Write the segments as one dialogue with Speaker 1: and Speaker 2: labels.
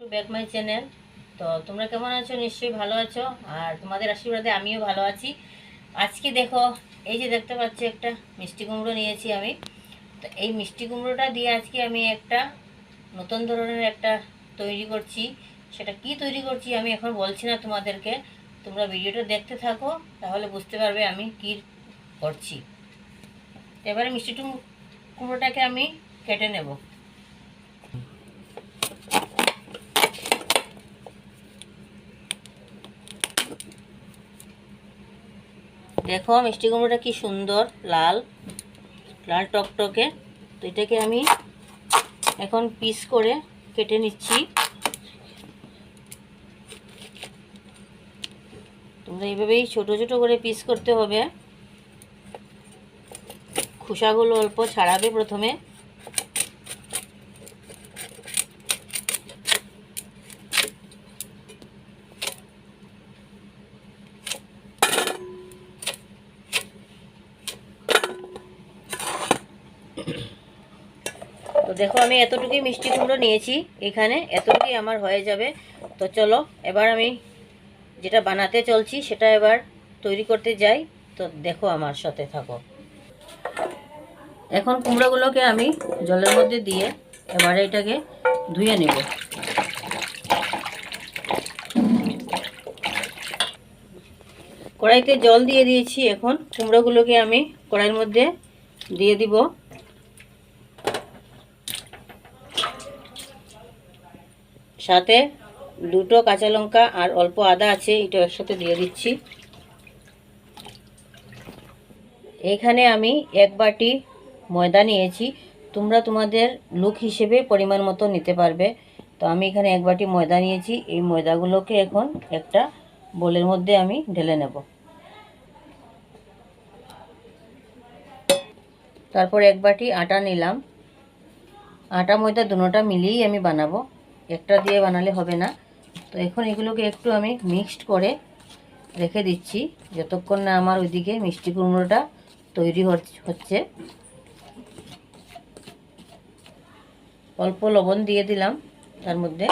Speaker 1: Back my channel তো তোমরা কেমন আছো? নিশ্চয়ই ভালো আছো। আর তোমাদের আশীর্বাদে আমিও ভালো আছি। আজকে দেখো, এই যে দেখতে পাচ্ছ একটা মিষ্টি কুমড়ো নিয়েছি আমি। তো এই মিষ্টি কুমড়োটা দিয়ে আজকে আমি একটা নতুন ধরনের একটা তৈরি করছি। সেটা কি তৈরি করছি আমি এখন বলছি না তোমাদেরকে। তোমরা ভিডিওটা দেখতে থাকো, তাহলে বুঝতে পারবে আমি কি করছি। এবারে মিষ্টি কুমড়োটাকে আমি কেটে নেব। দেখো, মিষ্টি কুমড়োটা কি সুন্দর, লাল লাল টকটকে। তো এটাকে আমি এখন পিস করে কেটে নিচ্ছি। তোমরা এইভাবেই ছোট ছোট করে পিস করতে হবে। খোসাগুলো অল্প ছাড়াবে প্রথমে তো দেখো, আমি এতটুকুই মিষ্টি কুমড়ো নিয়েছি এখানে, এতটুকুই আমার হয়ে যাবে। তো চলো, এবার আমি যেটা বানাতে চলছি, সেটা এবার তৈরি করতে যাই। তো দেখো, আমার সাথে থাকো। এখন কুমড়োগুলোকে আমি জলের মধ্যে দিয়ে এবারে এটাকে ধুয়ে নেব। কড়াইতে জল দিয়ে দিয়েছি, এখন কুমড়োগুলোকে আমি কড়াইয়ের মধ্যে দিয়ে দিব। সাথে দুটো কাঁচা লঙ্কা আর অল্প আদা আছে, এটা একসাথে দিয়ে দিচ্ছি। এখানে আমি এক বাটি ময়দা নিয়েছি। তোমরা তোমাদের লুক হিসেবে পরিমাণ মতো নিতে পারবে। তো আমি এখানে এক বাটি ময়দা নিয়েছি। এই ময়দাগুলোকে এখন একটা বোলের মধ্যে আমি ঢেলে নেব। তারপর এক বাটি আটা নিলাম। আটা ময়দা দুটোটা মিলিয়েই আমি বানাবো। একটা দিয়ে বানালে হবে না। তো এখন এগুলোকে একটু আমি মিক্সড করে রেখে দিচ্ছি, যতক্ষণ না আমার ওইদিকে মিষ্টি কুমড়োটা তৈরি হচ- হচ্ছে। অল্প লবণ দিয়ে দিলাম তার মধ্যে।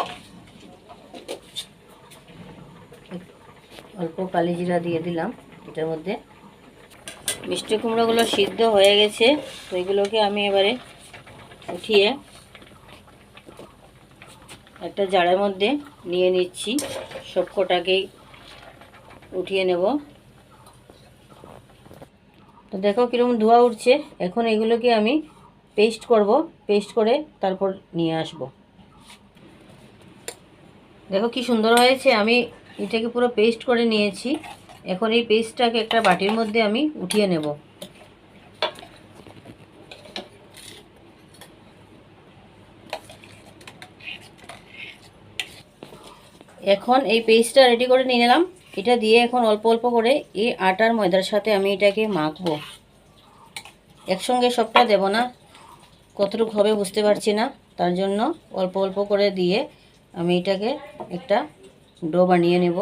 Speaker 1: অল্প কালি জিরা দিয়ে দিলাম এটার মধ্যে। মিষ্টি কুমড়োগুলো সিদ্ধ হয়ে গেছে, তো এগুলোকে আমি এবারে উঠিয়ে একটা জারের মধ্যে নিয়ে নিচ্ছি। সব কটাকেই উঠিয়ে নেব। তো দেখো কীরকম ধোয়া উঠছে। এখন এগুলোকে আমি পেস্ট করব। পেস্ট করে তারপর নিয়ে আসব। দেখো কি সুন্দর হয়েছে। আমি এটাকে পুরো পেস্ট করে নিয়েছি। এখন এই পেস্টটাকে একটা বাটির মধ্যে আমি উঠিয়ে নেব। এখন এই পেস্টটা রেডি করে নিয়ে নিলাম। এটা দিয়ে এখন অল্প অল্প করে এই আটার ময়দার সাথে আমি এটাকে মাখবো। একসঙ্গে সবটা দেব না। কতটুকু হবে বুঝতে পারছি না। তার জন্য অল্প অল্প করে দিয়ে আমি এটাকে একটা ডো বানিয়ে নেব।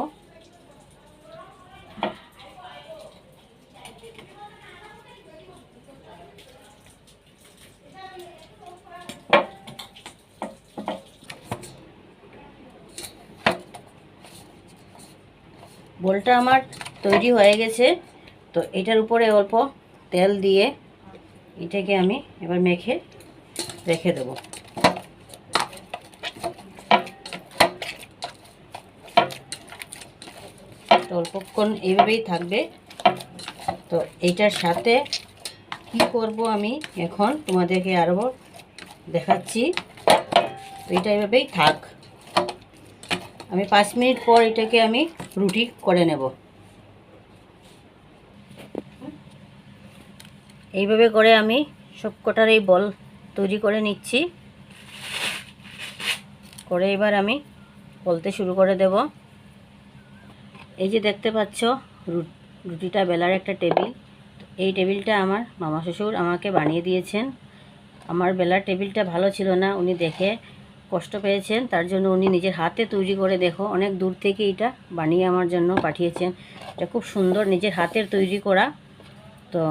Speaker 1: বোলটা আমার তৈরি হয়ে গেছে। তো এটার উপরে অল্প তেল দিয়ে এটাকে আমি এবার মেখে রেখে দেব। তো অল্পক্ষণ এইভাবেই থাকবে। তো এটার সাথে কি করব আমি এখন তোমাদেরকে আরও দেখাচ্ছি। তো এটা এভাবেই থাক। আমি পাঁচ মিনিট পর এটাকে আমি রুটি করে নেব। এইভাবে করে আমি সবকটার এই বল তৈরি করে নিচ্ছি। করে এবার আমি বলতে শুরু করে দেব। এই যে দেখতে পাচ্ছ রুটিটা বেলার একটা টেবিল। এই টেবিলটা আমার মামা শ্বশুর আমাকে বানিয়ে দিয়েছেন। আমার বেলার টেবিলটা ভালো ছিল না, উনি দেখে কষ্ট পেয়েছেন, তার জন্য উনি নিজের হাতে তৈরি করে দেখো, অনেক দূর থেকে এটা বানিয়ে আমার জন্য পাঠিয়েছেন। এটা খুব সুন্দর নিজের হাতের তৈরি করা। তো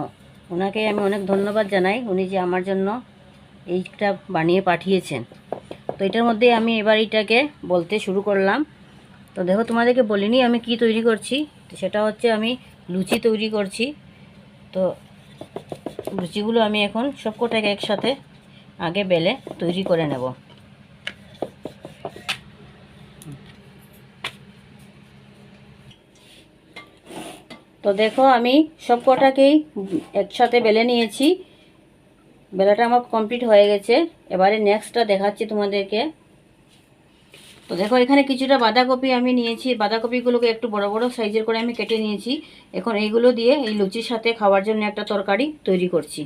Speaker 1: ওনাকে আমি অনেক ধন্যবাদ জানাই, উনি যে আমার জন্য এইটা বানিয়ে পাঠিয়েছেন। তো এটার মধ্যে আমি এবার এটাকে বলতে শুরু করলাম। তো দেখো, তোমাদেরকে বলিনি আমি কি তৈরি করছি। তো সেটা হচ্ছে আমি লুচি তৈরি করছি। তো লুচিগুলো আমি এখন সবকটাকে একসাথে আগে বেলে তৈরি করে নেব। তো দেখো, আমি সব কটাকেই একসাথে বেলে নিয়েছি। বেলাটা আমার কমপ্লিট হয়ে গেছে। এবারে নেক্সটটা দেখাচ্ছি তোমাদেরকে। তো দেখো, এখানে কিছুটা বাঁধাকপি আমি নিয়েছি। বাঁধাকপিগুলোকে একটু বড় বড় সাইজের করে আমি কেটে নিয়েছি। এখন এইগুলো দিয়ে এই লুচির সাথে খাওয়ার জন্য একটা তরকারি তৈরি করছি।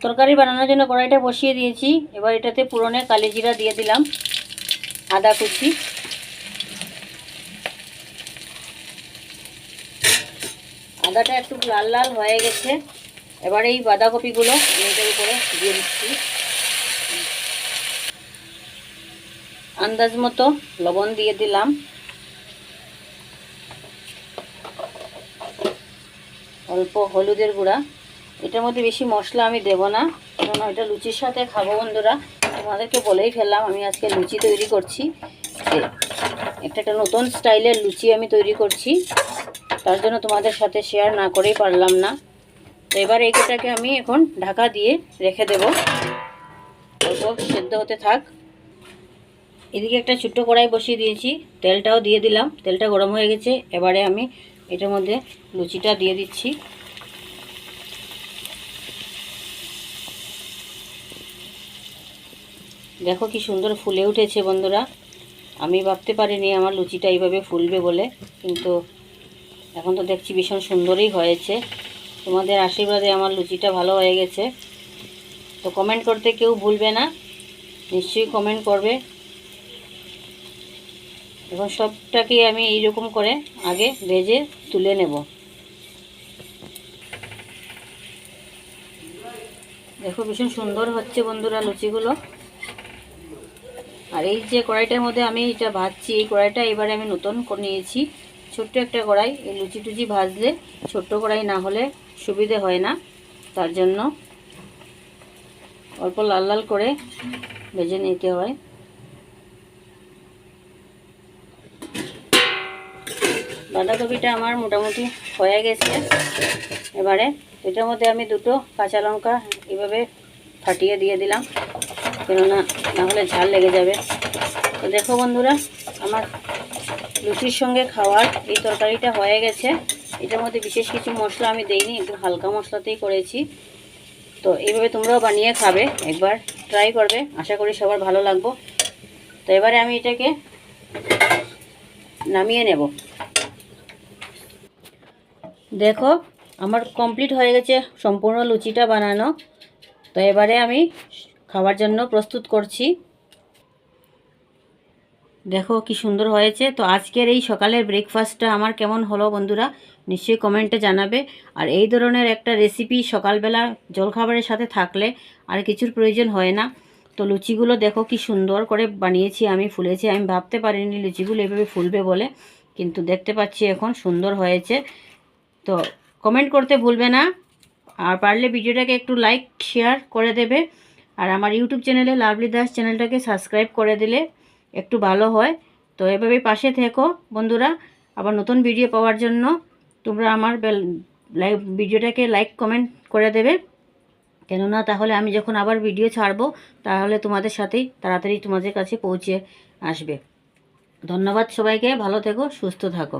Speaker 1: তরকারি বানানোর জন্য কড়াইটা বসিয়ে দিয়েছি। এবার এটাতে পুরনে কালি জিরা দিয়ে দিলাম। আদা কুচি। আদাটা একটু লাল লাল হয়ে গেছে। এবার এই বাঁধাকপিগুলো এটার উপরে দিয়ে দিচ্ছি। আন্দাজ মতো লবণ দিয়ে দিলাম। অল্প হলুদের গুঁড়া। এটার মধ্যে বেশি মশলা আমি দেব না কারণ এটা লুচির সাথে খাব বন্ধুরা। তোমাদেরকে বলেই ফেললাম, আমি আজকে লুচি তৈরি করছি। একটা একটা নতুন স্টাইলের লুচি আমি তৈরি করছি। তার জন্য তোমাদের সাথে শেয়ার না করেই পারলাম না। তো এবার এইটাকে আমি এখন ঢাকা দিয়ে রেখে দেব। অল্প সেদ্ধ হতে থাক। এদিকে একটা ছোট্ট কড়াই বসিয়ে দিয়েছি। তেলটাও দিয়ে দিলাম। তেলটা গরম হয়ে গেছে। এবারে আমি এটার মধ্যে লুচিটা দিয়ে দিচ্ছি। দেখো কি সুন্দর ফুলে উঠেছে বন্ধুরা। আমি ভাবতে পারিনি আমার লুচিটা এইভাবে ফুলবে বলে, কিন্তু এখন তো দেখছি ভীষণ সুন্দরই হয়েছে। তোমাদের আশীর্বাদে আমার লুচিটা ভালো হয়ে গেছে। তো কমেন্ট করতে কেউ ভুলবে না। নিশ্চয়ই কমেন্ট করবে। এখন সবটাকে আমি এইরকম করে আগে ভেজে তুলে নেব। দেখো ভীষণ সুন্দর হচ্ছে বন্ধুরা লুচিগুলো। আর এই যে কড়াইটার মধ্যে আমি এটা ভাজছি, এই কড়াইটা এবারে আমি নতুন করে নিয়েছি। ছোট্ট একটা কড়াই, এই লুচি টুচি ভাজলে ছোট্ট কড়াই না হলে সুবিধে হয় না। তার জন্য অল্প লাল লাল করে ভেজে নিতে হয়। বাঁধাকপিটা আমার মোটামুটি হয়ে গেছে। এবারে এটার মধ্যে আমি দুটো কাঁচা লঙ্কা এভাবে ফাটিয়ে দিয়ে দিলাম, কেননা নাহলে ঝাল লেগে যাবে। তো দেখো বন্ধুরা, আমার লুচির সঙ্গে খাওয়ার এই তরকারিটা হয়ে গেছে। এটার মধ্যে বিশেষ কিছু মশলা আমি দেইনি, একটু হালকা মশলাতেই করেছি। তো এইভাবে তোমরাও বানিয়ে খাবে, একবার ট্রাই করবে, আশা করি সবার ভালো লাগবো। তো এবারে আমি এটাকে নামিয়ে নেব। দেখো, আমার কমপ্লিট হয়ে গেছে সম্পূর্ণ লুচিটা বানানো। তো এবারে আমি খাওয়ার জন্য প্রস্তুত করছি। দেখো কি সুন্দর হয়েছে। তো আজকের এই সকালের ব্রেকফাস্টটা আমার কেমন হলো বন্ধুরা? নিশ্চয়ই কমেন্টে জানাবে। আর এই ধরনের একটা রেসিপি সকালবেলা জলখাবারের সাথে থাকলে আর কিছুর প্রয়োজন হয় না। তো লুচিগুলো দেখো কি সুন্দর করে বানিয়েছি আমি, ফুলেছি। আমি ভাবতে পারিনি লুচিগুলো এভাবে ফুলবে বলে, কিন্তু দেখতে পাচ্ছি এখন সুন্দর হয়েছে। তো কমেন্ট করতে ভুলবে না। আর পারলে ভিডিওটাকে একটু লাইক শেয়ার করে দেবে। আর আমার ইউটিউব চ্যানেলে লাভলি দাস চ্যানেলটাকে সাবস্ক্রাইব করে দিলে একটু ভালো হয়। তো এভাবে পাশে থেকো বন্ধুরা। আবার নতুন ভিডিও পাওয়ার জন্য তোমরা আমার ভিডিওটাকে লাইক, কমেন্ট করে দেবে। কেননা তাহলে আমি যখন আবার ভিডিও ছাড়বো, তাহলে তোমাদের সাথেই তাড়াতাড়ি তোমাদের কাছে পৌঁছে আসবে। ধন্যবাদ সবাইকে। ভালো থেকো, সুস্থ থাকো।